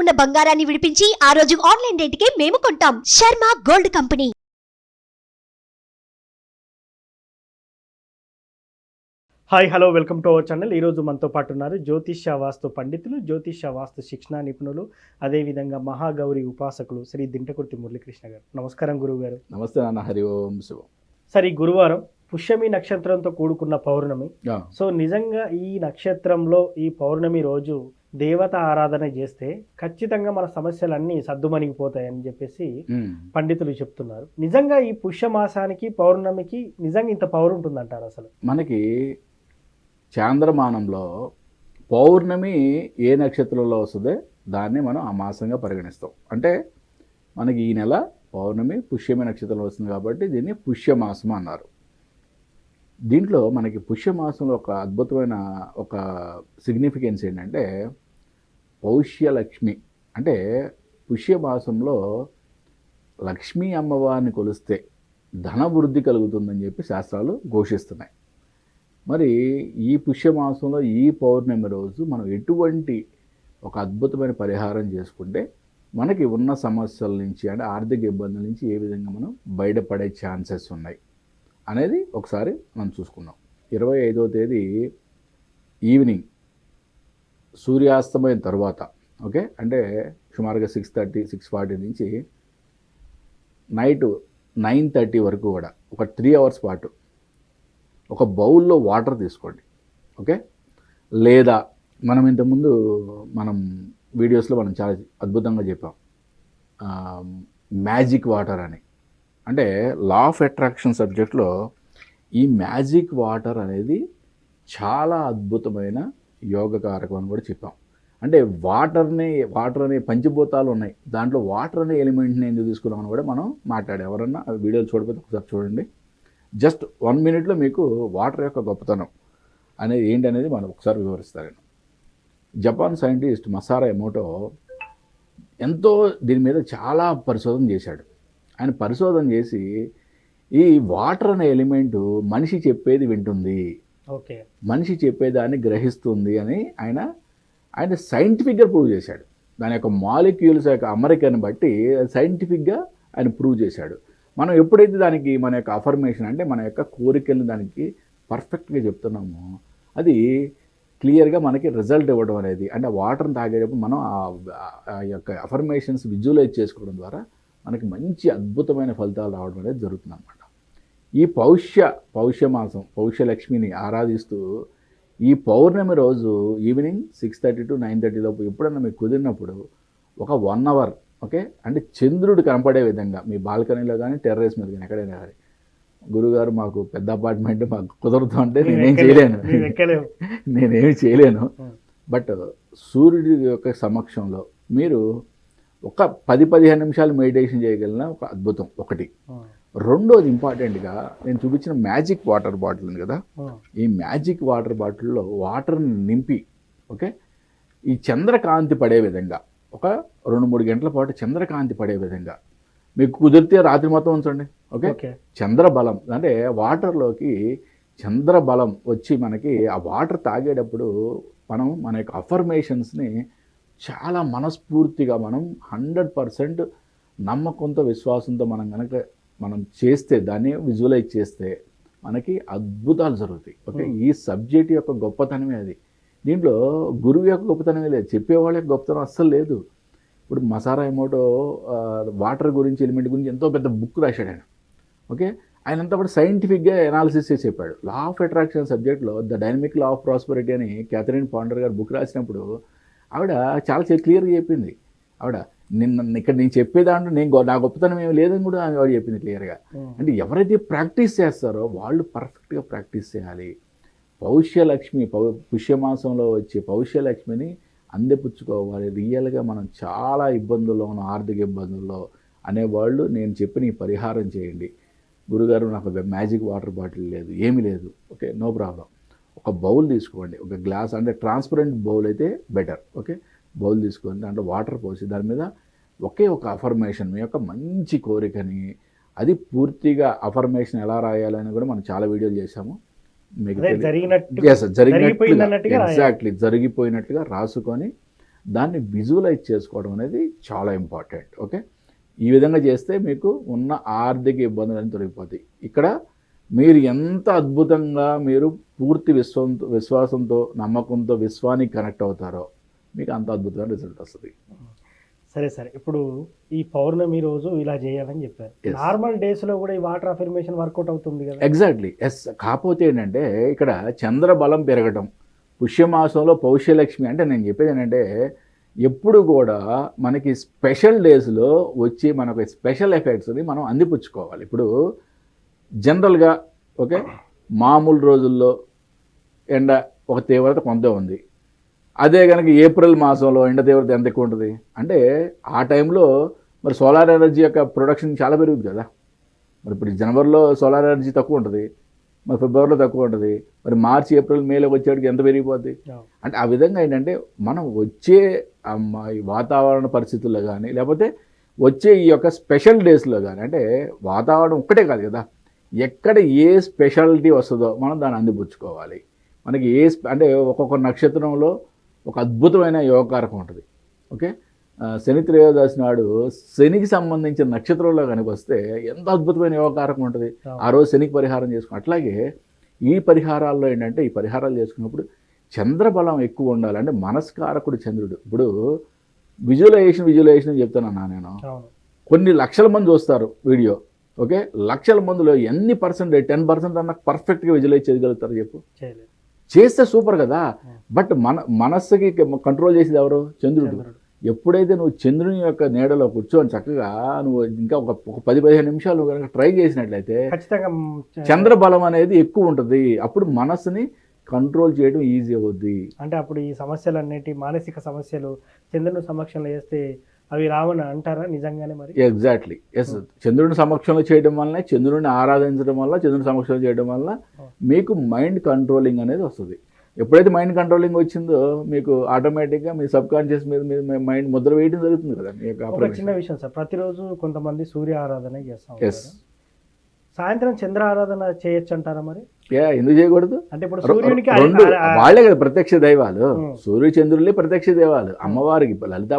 ఉన్న బంగారాన్ని విడిపించి ఆ రోజు ఆన్లైన్ రేటుకే మేము కొంటాం. Sharma gold company. Hi hello welcome to our channel. ఈరోజు మనతో పాటు ఉన్నారు జ్యోతిష్య వాస్తు పండితులు జ్యోతిష్య వాస్తు శిక్షణ నిపుణులు అదేవిధంగా మహాగౌరి ఉపాసకులు శ్రీ దింటకుర్తి మురళీకృష్ణ గారు. నమస్కారం గురువు గారు నమస్తే నాన్న హరి ఓం శివం. సరే ఈ గురువారం పుష్యమి నక్షత్రంతో కూడుకున్న పౌర్ణమి. సో నిజంగా ఈ నక్షత్రంలో ఈ పౌర్ణమి రోజు దేవత ఆరాధన చేస్తే ఖచ్చితంగా మన సమస్యలన్నీ సద్దుమణిగిపోతాయని చెప్పేసి. పండితులు చెప్తున్నారు. నిజంగా ఈ పుష్యమాసానికి పౌర్ణమికి నిజంగా ఇంత పౌరు ఉంటుందంటారు అసలు? మనకి చాంద్రమానంలో పౌర్ణమి ఏ నక్షత్రంలో వస్తుందో దాన్ని మనం ఆ మాసంగా పరిగణిస్తాం. అంటే మనకి ఈ నెల పౌర్ణమి పుష్యమి నక్షత్రంలో వస్తుంది కాబట్టి దీన్ని పుష్యమాసం అన్నారు. దీంట్లో మనకి పుష్యమాసంలో ఒక అద్భుతమైన ఒక సిగ్నిఫికెన్స్ ఏంటంటే పౌష్యలక్ష్మి. అంటే పుష్యమాసంలో లక్ష్మీ అమ్మవారిని కొలిస్తే ధనవృద్ధి కలుగుతుందని చెప్పి శాస్త్రాలు ఘోషిస్తున్నాయి. మరి ఈ పుష్యమాసంలో ఈ పౌర్ణమి రోజు మనం ఎటువంటి ఒక అద్భుతమైన పరిహారం చేసుకుంటే మనకి ఉన్న సమస్యల నుంచి అంటే ఆర్థిక ఇబ్బందుల నుంచి ఏ విధంగా మనం బయటపడే ఛాన్సెస్ ఉన్నాయి అనేది ఒకసారి మనం చూసుకుందాం. ఇరవై ఐదో తేదీ ఈవినింగ్. సూర్యాస్తమయం తర్వాత ఓకే? అంటే సుమారుగా సిక్స్ థర్టీ సిక్స్ ఫార్టీ నుంచి నైట్ నైన్ థర్టీ వరకు కూడా ఒక త్రీ అవర్స్ పాటు ఒక బౌల్లో వాటర్ తీసుకోండి ఓకే? లేదా మనం ఇంతకుముందు మనం వీడియోస్లో మనం చాలా అద్భుతంగా చెప్పాం మ్యాజిక్ వాటర్ అని. అంటే లా ఆఫ్ అట్రాక్షన్ సబ్జెక్ట్లో ఈ మ్యాజిక్ వాటర్ అనేది చాలా అద్భుతమైన యోగకారకం అని కూడా చెప్పాం. అంటే వాటర్ని వాటర్ అనే పంచభూతాలు ఉన్నాయి. దాంట్లో వాటర్ అనే ఎలిమెంట్ని ఎందుకు తీసుకున్నామని కూడా మనం మాట్లాడే. ఎవరన్నా వీడియోలు చూడకపోతే ఒకసారి చూడండి. జస్ట్ వన్ మినిట్లో మీకు వాటర్ యొక్క గొప్పతనం అనేది ఏంటి అనేది మనం ఒకసారి వివరిస్తాను జపాన్ సైంటిస్ట్ మసారా ఎమోటో ఎంతో దీని మీద చాలా పరిశోధన చేశాడు. ఆయన పరిశోధన చేసి ఈ వాటర్ అనే ఎలిమెంటు మనిషి చెప్పేది వింటుంది. ఓకే. మనిషి చెప్పేదాన్ని గ్రహిస్తుంది అని ఆయన ఆయన సైంటిఫిక్గా ప్రూవ్ చేశాడు. దాని యొక్క మాలిక్యూల్స్ యొక్క అమరికను బట్టి సైంటిఫిక్గా ఆయన ప్రూవ్ చేశాడు. మనం ఎప్పుడైతే దానికి మన యొక్క అఫర్మేషన్ అంటే మన యొక్క కోరికలను దానికి పర్ఫెక్ట్గా చెప్తున్నామో అది క్లియర్గా మనకి రిజల్ట్ ఇవ్వడం అనేది అంటే వాటర్ని తాగేటప్పుడు మనం ఆ- ఆ యొక్క అఫర్మేషన్స్ విజువలైజ్ చేసుకోవడం ద్వారా మనకి మంచి అద్భుతమైన ఫలితాలు రావడం అనేది జరుగుతుంది అన్నమాట ఈ పౌష్య పౌష్యమాసం పౌష్యలక్ష్మిని ఆరాధిస్తూ ఈ పౌర్ణమి రోజు evening six thirty to nine thirty లోపు ఎప్పుడన్నా మీకు కుదిరినప్పుడు ఒక వన్ అవర్ ఓకే? అంటే చంద్రుడు కనపడే విధంగా మీ బాల్కనీలో కానీ టెర్రస్ మీద కానీ ఎక్కడైనా కానీ. గురుగారు మాకు పెద్ద అపార్ట్మెంట్ మాకు కుదరదు అంటే నేనేం చేయలేను. నేనేమి చేయలేను. బట్ సూర్యుడి యొక్క సమక్షంలో మీరు ఒక పది పదిహేను నిమిషాలు మెడిటేషన్ చేయగలిగిన ఒక అద్భుతం ఒకటి. రెండోది ఇంపార్టెంట్గా నేను చూపించిన మ్యాజిక్ వాటర్ బాటిల్ ఉంది కదా ఈ మ్యాజిక్ వాటర్ బాటిల్లో వాటర్ని నింపి ఓకే? ఈ చంద్రకాంతి పడే విధంగా ఒక రెండు మూడు గంటల పాటు చంద్రకాంతి పడే విధంగా మీకు కుదిరితే రాత్రి మొత్తం ఉంచండి ఓకే? ఓకే. చంద్రబలం అంటే వాటర్లోకి చంద్రబలం వచ్చి మనకి ఆ వాటర్ తాగేటప్పుడు మనం మన యొక్క అఫర్మేషన్స్ని చాలా మనస్ఫూర్తిగా మనం హండ్రెడ్ పర్సెంట్ నమ్మకంతో విశ్వాసంతో మనం కనుక మనం చేస్తే దాన్ని విజువలైజ్ చేస్తే మనకి అద్భుతాలు జరుగుతాయి. ఓకే? ఈ సబ్జెక్ట్ యొక్క గొప్పతనమే అది. దీంట్లో గురువు యొక్క గొప్పతనమే లేదు. చెప్పేవాళ్ళ యొక్క గొప్పతనం అస్సలు లేదు. ఇప్పుడు మసారా ఎమోటో వాటర్ గురించి ఎలిమెంట్ గురించి ఎంతో పెద్ద బుక్ రాశాడు ఆయన. ఓకే? ఆయన అంతా కూడా సైంటిఫిక్గా ఎనాలిసిస్ చేసి చెప్పాడు. లా ఆఫ్ అట్రాక్షన్ సబ్జెక్ట్లో the dynamic law of prosperity అని క్యాథరిన్ పాండర్ గారు బుక్ రాసినప్పుడు ఆవిడ చాలా క్లియర్గా చెప్పింది. ఆవిడ నిన్న ఇక్కడ నేను చెప్పేదాంట్లో నేను నా గొప్పతనం ఏమి లేదని కూడా ఆవిడ చెప్పింది క్లియర్గా. అంటే ఎవరైతే ప్రాక్టీస్ చేస్తారో వాళ్ళు పర్ఫెక్ట్గా ప్రాక్టీస్ చేయాలి. పౌష్యలక్ష్మి పౌ పుష్యమాసంలో వచ్చే పౌష్యలక్ష్మిని అందెపుచ్చుకోవాలి. రియల్గా మనం చాలా ఇబ్బందుల్లో ఉన్నాం ఆర్థిక ఇబ్బందుల్లో అనేవాళ్ళు నేను చెప్పిన ఈ పరిహారం చేయండి. గురుగారు నాకు మ్యాజిక్ వాటర్ బాటిల్ లేదు ఏమీ లేదు. ఓకే నో ప్రాబ్లం ఒక బౌల్ తీసుకోండి. ఒక గ్లాస్ అంటే ట్రాన్స్పరెంట్ బౌల్ అయితే బెటర్. ఓకే బౌల్ తీసుకొని దాంట్లో వాటర్ పోసి దాని మీద ఒకే ఒక అఫర్మేషన్ మీ యొక్క మంచి కోరికని అది పూర్తిగా అఫర్మేషన్ ఎలా రాయాలని కూడా మనం చాలా వీడియోలు చేశాము. మీకు జరిగినట్లుగా. ఎగ్జాక్ట్లీ జరిగిపోయినట్లుగా రాసుకొని దాన్ని విజువలైజ్ చేసుకోవడం అనేది చాలా ఇంపార్టెంట్ ఓకే ఈ విధంగా చేస్తే మీకు ఉన్న ఆర్థిక ఇబ్బందులన్నీ తొలగిపోతాయి. ఇక్కడ మీరు ఎంత అద్భుతంగా మీరు పూర్తి విశ్వంతో విశ్వాసంతో నమ్మకంతో విశ్వానికి కనెక్ట్ అవుతారో మీకు అంత అద్భుతమైన రిజల్ట్ వస్తుంది. సరే సరే. ఇప్పుడు ఈ పౌర్ణమి రోజు ఇలా చేయాలని చెప్పారు. నార్మల్ డేస్లో కూడా ఈ వాటర్ అఫర్మేషన్ వర్కౌట్ అవుతుంది కదా? ఎగ్జాక్ట్లీ ఎస్ కాకపోతే ఏంటంటే ఇక్కడ చంద్ర బలం పెరగడం పుష్యమాసంలో పౌష్యలక్ష్మి అంటే నేను చెప్పేది ఏంటంటే ఎప్పుడు కూడా మనకి స్పెషల్ డేస్లో వచ్చి మనకు స్పెషల్ ఎఫెక్ట్స్ని మనం అందిపుచ్చుకోవాలి. ఇప్పుడు జనరల్గా ఓకే? మామూలు రోజుల్లో ఎండ ఒక తీవ్రత కొంత ఉంది. అదే కనుక ఏప్రిల్ మాసంలో ఎండ తీవ్రత ఎంత ఎక్కువ ఉంటుంది? అంటే ఆ టైంలో మరి సోలార్ ఎనర్జీ యొక్క ప్రొడక్షన్ చాలా పెరుగుతుంది కదా. మరి ఇప్పుడు జనవరిలో సోలార్ ఎనర్జీ తక్కువ ఉంటుంది మరి ఫిబ్రవరిలో తక్కువ ఉంటుంది మరి మార్చి ఏప్రిల్ మేలో వచ్చేటికి ఎంత పెరిగిపోద్ది. అంటే ఆ విధంగా ఏంటంటే మనం వచ్చే వాతావరణ పరిస్థితుల్లో కానీ లేకపోతే వచ్చే ఈ యొక్క స్పెషల్ డేస్లో కానీ అంటే వాతావరణం ఒక్కటే కాదు కదా. ఎక్కడ ఏ స్పెషాలిటీ వస్తుందో మనం దాన్ని అందిపుచ్చుకోవాలి. మనకి ఏ అంటే ఒక్కొక్క నక్షత్రంలో ఒక అద్భుతమైన యోగకారకం ఉంటుంది. ఓకే? శని త్రయోదశి నాడు శనికి సంబంధించిన నక్షత్రంలో కనుక వస్తే ఎంత అద్భుతమైన యోగకారకం ఉంటుంది. ఆ రోజు శనికి పరిహారం చేసుకుని అట్లాగే ఈ పరిహారాల్లో ఏంటంటే ఈ పరిహారాలు చేసుకున్నప్పుడు చంద్రబలం ఎక్కువ ఉండాలి. అంటే మనస్కారకుడు చంద్రుడు. ఇప్పుడు విజువలైజేషన్ విజువలైజేషన్ అని చెప్తానన్నా నేను. కొన్ని లక్షల మంది చూస్తారు వీడియో. ఓకే? లక్షల మందిలో ఎన్ని పర్సెంట్ టెన్ పర్సెంట్ అన్న పర్ఫెక్ట్గా విజువలైజ్ చేయగలుగుతారు చెప్పు? చేస్తే సూపర్ కదా. బట్ మన మనస్సుకి కంట్రోల్ చేసేది ఎవరు? చంద్రుడు. ఎప్పుడైతే నువ్వు చంద్రుని యొక్క నీడలో కూర్చొని చక్కగా నువ్వు ఇంకా ఒక పది పదిహేను నిమిషాలు కనుక ట్రై చేసినట్లయితే ఖచ్చితంగా చంద్రబలం అనేది ఎక్కువ ఉంటుంది. అప్పుడు మనస్సుని కంట్రోల్ చేయడం ఈజీ అవుద్ది. అంటే అప్పుడు ఈ సమస్యలు అన్నిటి మానసిక సమస్యలు చంద్రుని సమక్షంలో చేస్తే అవి రావని అంటారా నిజంగానే మరి? ఎగ్జాక్ట్లీ ఎస్ చంద్రుని సమక్షంలో చేయడం వల్ల చంద్రుడిని ఆరాధించడం వల్ల చంద్రుని సమక్షంలో చేయడం వల్ల మీకు మైండ్ కంట్రోలింగ్ అనేది వస్తుంది. ఎప్పుడైతే మైండ్ కంట్రోలింగ్ వచ్చిందో మీకు ఆటోమేటిక్గా మీ సబ్ కాన్షియస్ మీద మీద మైండ్ ముద్ర వేయడం జరుగుతుంది కదా మీ యొక్క. చిన్న విషయం సార్. ప్రతిరోజు కొంతమంది సూర్య ఆరాధన చేస్తాం ఎస్ సాయంత్రం చంద్ర ఆరాధన చేయొచ్చు అంటారా మరి? ఎందుకు చేయకూడదు? అంటే ఇప్పుడు రె- సూర్యునికి రెండు వాళ్ళే కదా ప్రత్యక్ష దైవాలు. సూర్య చంద్రులే ప్రత్యక్ష దైవాలు. అమ్మవారికి లలిత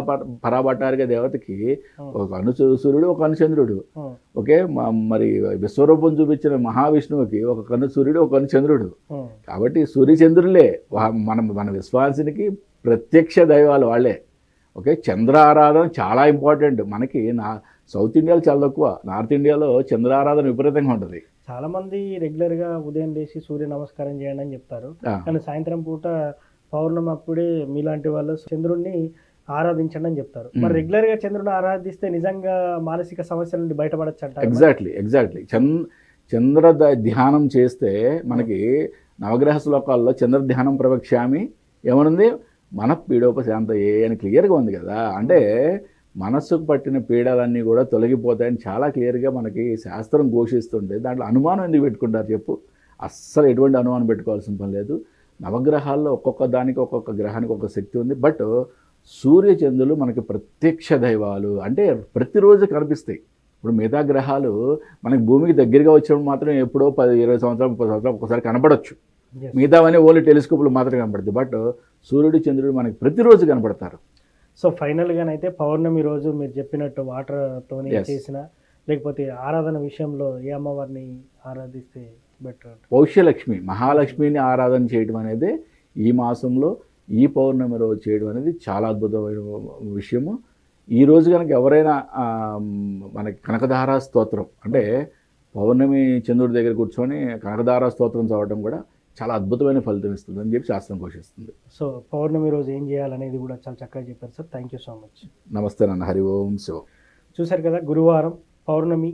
పరాభట్టారిక దేవతకి. ఒక అను సూర్యుడు ఒక అను చంద్రుడు ఉం, ఓకే మరి విశ్వరూపం చూపించిన మహావిష్ణువుకి ఒక కన్ను సూర్యుడు ఒక కన్ను చంద్రుడు ఉం. కాబట్టి సూర్యచంద్రులే. మన మన విశ్వాసానికి ప్రత్యక్ష దైవాలు వాళ్ళే. ఓకే? చంద్ర ఆరాధన చాలా ఇంపార్టెంట్ మనకి నా సౌత్ ఇండియాలో చాలా తక్కువ. నార్త్ ఇండియాలో చంద్ర ఆరాధన విపరీతంగా ఉంటుంది. చాలా మంది రెగ్యులర్గా ఉదయం లేచి సూర్య నమస్కారం చేయండి అని చెప్తారు. కానీ సాయంత్రం పూట పౌర్ణమి అప్పుడే మీలాంటి వాళ్ళు చంద్రుణ్ణి ఆరాధించండి అని చెప్తారు. మరి. రెగ్యులర్గా చంద్రుని ఆరాధిస్తే నిజంగా మానసిక సమస్యల నుండి బయటపడచ్చు అంటారు ఎగ్జాక్ట్లీ ఎగ్జాక్ట్లీ చంద్ర చంద్ర ధ్యానం చేస్తే మనకి నవగ్రహ శ్లోకాల్లో చంద్ర ధ్యానం ప్రవక్ష్యామి ఏమనుంది? మన పీడోపశాంత ఏ అని క్లియర్గా ఉంది కదా. అంటే మనస్సుకు పట్టిన పీడలన్నీ కూడా తొలగిపోతాయని చాలా క్లియర్గా మనకి శాస్త్రం ఘోషిస్తుంటే దాంట్లో అనుమానం ఎందుకు పెట్టుకుంటారు చెప్పు? అస్సలు ఎటువంటి అనుమానం పెట్టుకోవాల్సిన పని లేదు. నవగ్రహాల్లో ఒక్కొక్క దానికి ఒక్కొక్క గ్రహానికి ఒక శక్తి ఉంది. బట్ సూర్య చంద్రులు మనకి ప్రత్యక్ష దైవాలు అంటే ప్రతిరోజు కనిపిస్తాయి. ఇప్పుడు మిగతా గ్రహాలు మనకి భూమికి దగ్గరగా వచ్చినప్పుడు మాత్రం ఎప్పుడో పది ఇరవై సంవత్సరాలు ముప్పై సంవత్సరాలు ఒకసారి కనపడొచ్చు. Yes. మిగతావన్నీ ఓన్లీ టెలిస్కోప్లు మాత్రమే కనపడుతుంది బట్ సూర్యుడు చంద్రుడు మనకి ప్రతిరోజు కనపడతారు. సో ఫైనల్ గానైతే పౌర్ణమి రోజు మీరు చెప్పినట్టు వాటర్ తోని Yes. చేసిన లేకపోతే ఆరాధన విషయంలో ఏ అమ్మవారిని ఆరాధిస్తే బెటర్ పౌష్యలక్ష్మి మహాలక్ష్మిని ఆరాధన చేయడం అనేది ఈ మాసంలో ఈ పౌర్ణమి రోజు చేయడం అనేది చాలా అద్భుతమైన విషయము ఈ రోజు కనుక ఎవరైనా మనకి కనకధార స్తోత్రం అంటే పౌర్ణమి చంద్రుడి దగ్గర కూర్చొని కనకధార స్తోత్రం చదవడం కూడా చాలా అద్భుతమైన ఫలితం ఇస్తుంది అని చెప్పి శాస్త్రం ఘోషిస్తుంది సో పౌర్ణమి రోజు ఏం చేయాలనేది కూడా చాలా చక్కగా చెప్పారు sir. Thank you so much నమస్తే నాన్న. హరి ఓం శివం. చూశారు కదా గురువారం పౌర్ణమి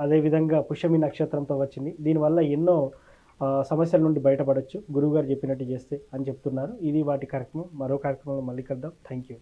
అదేవిధంగా పుష్యమి నక్షత్రంతో వచ్చింది. దీనివల్ల ఎన్నో సమస్యల నుండి బయటపడవచ్చు గురువుగారు చెప్పినట్టు చేస్తే అని చెప్తున్నారు. ఇది వాటి కార్యక్రమం. మరో కార్యక్రమంలో మళ్ళీ కలుద్దాం. Thank you